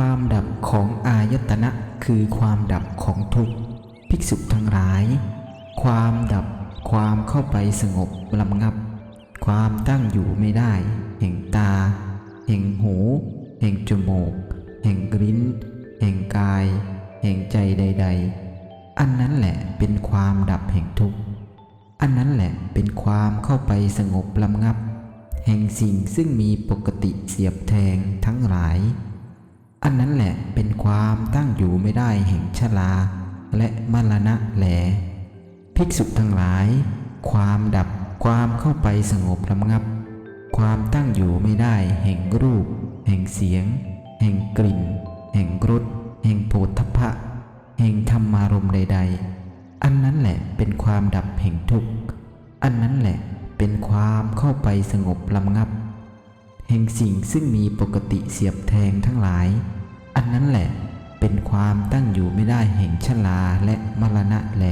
ความดับของอายตนะคือความดับของทุกข์ภิกษุทั้งหลาย ความดับความเข้าไปสงบลำงับ ความตั้งอยู่ไม่ได้ แห่งตา แห่งหู แห่งจมูก แห่งกลิ้น แห่งกาย แห่งใจใด ๆ อันนั้นแหละเป็นความดับแห่งทุกข์อันนั้นแหละเป็นความเข้าไปสงบลำงับ แห่งสิ่งซึ่งมีปกติเสียบแทงทั้งหลาย อันนั้นแหละเป็นความตั้งอยู่ไม่ได้แห่งชลา และมรณะแหล ภิกษุทั้งหลาย ความดับความเข้าไปสงบระงับ ความตั้งอยู่ไม่ได้แห่งรูป แห่งเสียง แห่งกลิ่น แห่งรสแห่งโผฏฐัพพะแห่งธรรมารมใด ๆ อันนั้นแหละเป็นความดับแห่งทุกข์ อันนั้นแหละเป็นความเข้าไปสงบลำงับ แห่งสิ่งซึ่งมีปกติเสียบแทงทั้งหลาย อันนั้นแหละเป็นความตั้งอยู่ไม่ได้แห่งชลาและมรณะแล